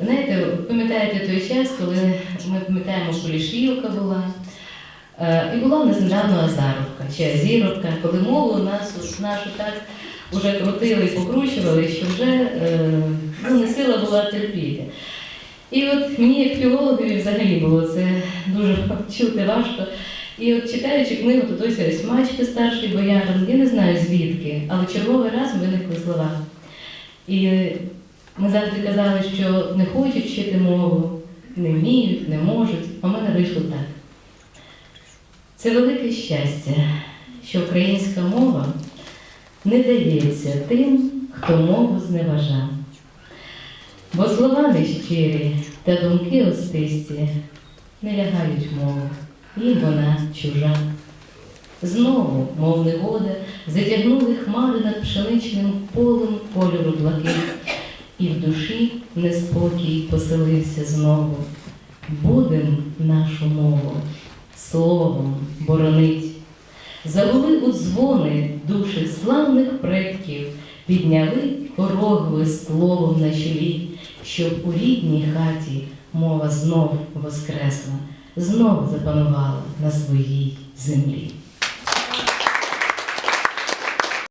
Знаєте, ви пам'ятаєте той час, коли ми пам'ятаємо, Полішівка була, е, і була в нас недавно Азаровка чи Азіровка, коли мову нас от нашу так вже крутили і покручували, що вже е, ну, не сила була терпіти. І от мені, як філологові, взагалі було це дуже чути важко. І от читаючи книгу, то ось ось старший боярин, я не знаю звідки, але черговий раз виникли слова. І ми завжди казали, що не хочуть вчити мову, не вміють, не можуть, а в мене вийшло так. Це велике щастя, що українська мова не дається тим, хто мову зневажав. Бо слова нещирі та думки остисті не лягають мову, їм вона чужа. Знову, мов негода, затягнули хмари над пшеничним полем кольору блакит, і в душі неспокій поселився знову. Будем нашу мову словом боронить. Загули у дзвони душі славних предків, підняли корогви словом на чолі, щоб у рідній хаті мова знов воскресла, знов запанувала на своїй землі.